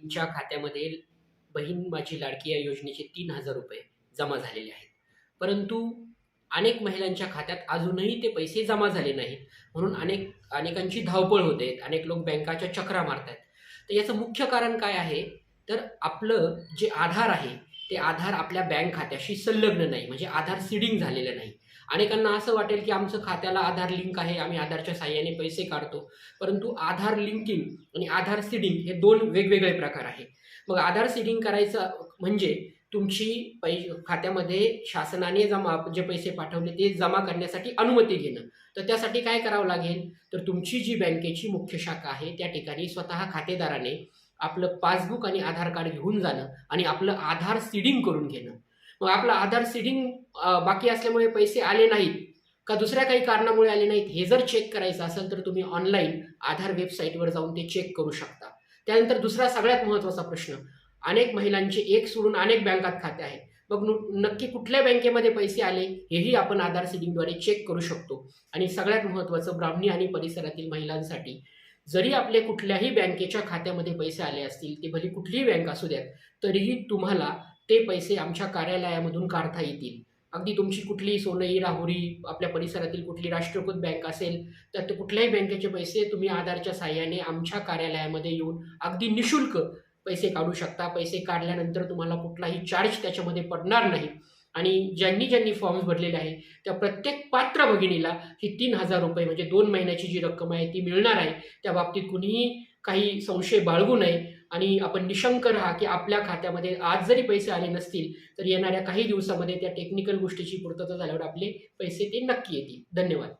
तुमच्या खात्यामध्ये बहीण माझी लाडकी या योजनेचे तीन हजार रुपये जमा झालेले आहेत. परंतु अनेक महिलांच्या खात्यात अजूनही ते पैसे जमा झाले नाहीत. म्हणून अनेक अनेकांची धावपळ होते. अनेक लोक बँकाच्या चक्रा मारत आहेत तर याचं मुख्य कारण काय आहे? तर आपलं जे आधार आहे ते आधार आपल्या बँक खात्याशी संलग्न नाही म्हणजे आधार सिडिंग झालेलं नाही. अनेकांना असं वाटेल की आमचं खात्याला आधार लिंक आहे आम्ही आधारच्या साह्याने पैसे काढतो. परंतु आधार लिंकिंग आणि आधार सीडिंग हे दोन वेगवेगळे प्रकार आहे मग आधार सीडिंग करायचं म्हणजे तुमची पै खात्यामध्ये शासनाने जमा जे पैसे पाठवले ते जमा करण्यासाठी अनुमती घेणं. तर त्यासाठी काय करावं लागेल? तर तुमची जी बँकेची मुख्य शाखा आहे त्या ठिकाणी स्वतः खातेदाराने आपलं पासबुक आणि आधार कार्ड घेऊन जाणं आणि आपलं आधार सीडिंग करून घेणं. मग आपलं आधार सीडिंग बाकी असल्यामुळे पैसे आले नाहीत का दुसऱ्या काही कारणामुळे आले नाहीत हे जर चेक करायचं असेल तर तुम्ही ऑनलाईन आधार वेबसाईटवर जाऊन ते चेक करू शकता. त्यानंतर दुसरा सगळ्यात महत्त्वाचा प्रश्न अनेक महिलांचे एक सोडून अनेक बँकात खाते आहेत. मग नक्की कुठल्या बँकेमध्ये पैसे आले हेही आपण आधार सिडिंगद्वारे चेक करू शकतो. आणि सगळ्यात महत्त्वाचं ब्राह्मणी आणि परिसरातील महिलांसाठी जरी आपले कुठल्याही बँकेच्या खात्यामध्ये पैसे आले असतील ते भली कुठलीही बँक असू द्यात तरीही तुम्हाला ते पैसे आमच्या कार्यालयामधून काढता येतील. अगदी तुमची कुठली सोनई राहुरी आपल्या परिसरातील कुठली राष्ट्रीयकृत बँक असेल तर ते कुठल्याही बँकेचे पैसे तुम्ही आधारच्या साह्याने आमच्या कार्यालयामध्ये येऊन अगदी निशुल्क पैसे काढू शकता. पैसे काढल्यानंतर तुम्हाला कुठलाही चार्ज त्याच्यामध्ये पडणार नाही. आणि ज्यांनी ज्यांनी फॉर्म्स भरलेले आहे त्या प्रत्येक पात्र भगिनीला ही तीन हजार रुपये म्हणजे दोन महिन्याची जी रक्कम आहे ती मिळणार आहे. त्या बाबतीत कुणीही काही संशय बाळगू नये. आणि आपण निशंक राहा की आपल्या खात्यामध्ये आज जरी पैसे आले नसतील तर येणाऱ्या काही दिवसामध्ये त्या टेक्निकल गोष्टीची पूर्तता झाल्यावर आपले पैसे ते नक्की येतील. धन्यवाद.